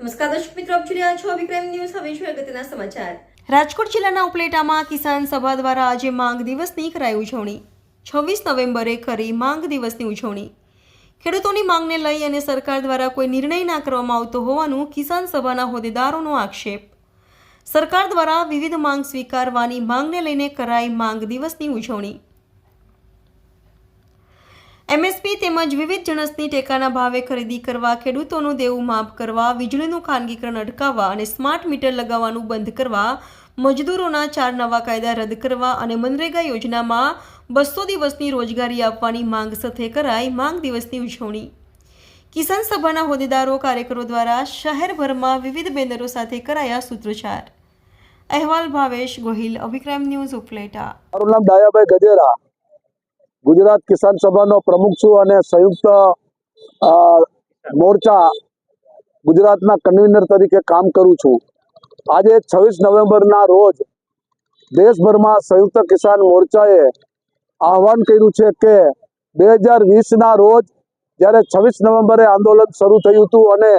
નમસ્કાર દર્શક મિત્રો, આપ જોઈ રહ્યા છો વિક્રમ ન્યૂઝ. હવે છે અગત્યના સમાચાર. રાજકોટ જિલ્લાના ઉપલેટામાં કિસાન સભા દ્વારા આજે માંગ દિવસની કરાઈ ઉજવણી. છવ્વીસ નવેમ્બરે કરી માંગ દિવસની ઉજવણી. ખેડૂતોની માંગને લઈ અને સરકાર દ્વારા કોઈ નિર્ણય ના કરવામાં આવતો હોવાનું કિસાન સભાના હોદ્દેદારોનો આક્ષેપ. સરકાર દ્વારા વિવિધ માંગ સ્વીકારવાની માંગને લઈને કરાઈ માંગ દિવસની ઉજવણી. એમએસપી તેમજ વિવિધ જણસની ટેકાના ભાવે ખરીદી કરવા, ખેડૂતોનું દેવું માફ કરવા, વીજળીનું ખાનગીકરણ અટકાવવા અને સ્માર્ટ મીટર લગાવવાનું બંધ કરવા, મજદૂરોના ચાર નવા કાયદા રદ કરવા અને મનરેગા યોજનામાં બસો દિવસની રોજગારી આપવાની માંગ સાથે કરાઈ માંગ દિવસની ઉજવણી. કિસાન સભાના હોદ્દેદારો, કાર્યકરો દ્વારા શહેરભરમાં વિવિધ બેનરો સાથે કરાયા સૂત્રોચ્ચાર. અહેવાલ ભાવેશ ગોહિલ, અભિક્રમ ન્યૂઝ ઉપલેટા. મારું નામ દાયાભાઈ ગજેરા ગુજરાત કિસાન સભાનો પ્રમુખ છું અને સંયુક્ત મોરચા ગુજરાતના કન્વીનર તરીકે કામ કરું છું. આજે છવ્વીસ નવેમ્બરના રોજ દેશભરમાં સંયુક્ત કિસાન મોરચાએ આહવાન કર્યું છે કે બે હજાર વીસના રોજ જ્યારે છવ્વીસ નવેમ્બરે આંદોલન શરૂ થયું હતું અને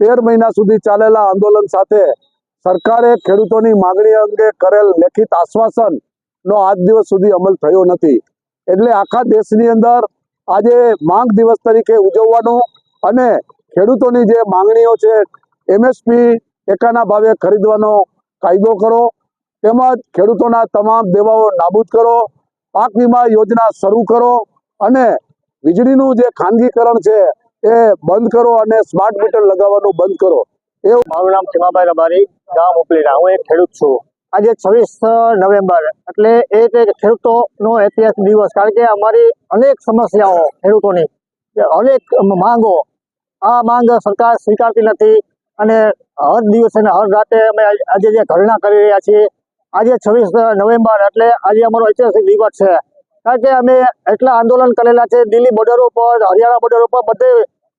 તેર મહિના સુધી ચાલેલા આંદોલન સાથે સરકારે ખેડૂતોની માગણી અંગે કરેલ લેખિત આશ્વાસનનો આજ દિવસ સુધી અમલ થયો નથી. એટલે આખા દેશની અંદર આજે માંગ દિવસ તરીકે ઉજવવાનું અને ખેડૂતોની જે માંગણીઓ છે, એમએસપી ટેકાના ભાવે ખરીદવાનો કાયદો કરો, તેમજ ખેડૂતોના તમામ દેવાઓ નાબૂદ કરો, પાક વીમા યોજના શરૂ કરો અને વીજળીનું જે ખાનગીકરણ છે એ બંધ કરો અને સ્માર્ટ મીટર લગાવવાનું બંધ કરો. એવું મારું નામ ખીમાભાઈ રબારી, ગામ ઉપલેટા હું એક ખેડૂત છું. આજે છવ્વીસ નવેમ્બર, એટલે એક ખેડૂતોનો ઐતિહાસિક દિવસ, કારણ કે અમારી અનેક સમસ્યાઓ ખેડૂતોની, અનેક માંગો, આ માંગ સરકાર સ્વીકારતી નથી અને હર દિવસે ને હર રાતે અમે આજે જે ધરણા કરી રહ્યા છીએ, આજે છવ્વીસ નવેમ્બર, એટલે આજે અમારો ઐતિહાસિક દિવસ છે. કારણ કે અમે એટલા આંદોલન કરેલા છે, દિલ્હી બોર્ડર ઉપર, હરિયાણા બોર્ડર ઉપર બધે,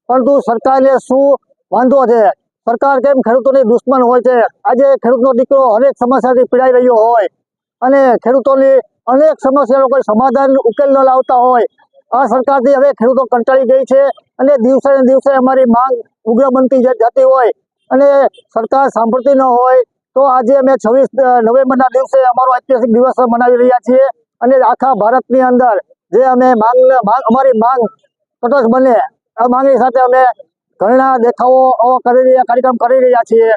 પરંતુ સરકારને શું વાંધો છે? સરકાર કેમ ખેડૂતોની દુશ્મન હોય છે? આજે ખેડૂતનો દીકરો અનેક સમસ્યાથી પીડાઈ રહ્યો હોય અને ખેડૂતોની અનેક સમસ્યાનો કોઈ સમાધાન ઉકેલ ન લાવતા હોય. આ સરકારથી હવે ખેડૂતો કંટાળી ગઈ છે અને દિવસે ને દિવસે અમારી માંગ ઉગ્ર બનતી જતી હોય અને સરકાર સાંભળતી ન હોય તો આજે અમે છવ્વીસ નવેમ્બરના દિવસે અમારો ઐતિહાસિક દિવસ મનાવી રહ્યા છીએ અને આખા ભારતની અંદર જે અમે માંગ અમારી માંગ તટસ્થ બને, આ માંગણી સાથે અમે ઘણા દેખાવો આવા કરી રહ્યા કાર્યક્રમ કરી રહ્યા છીએ.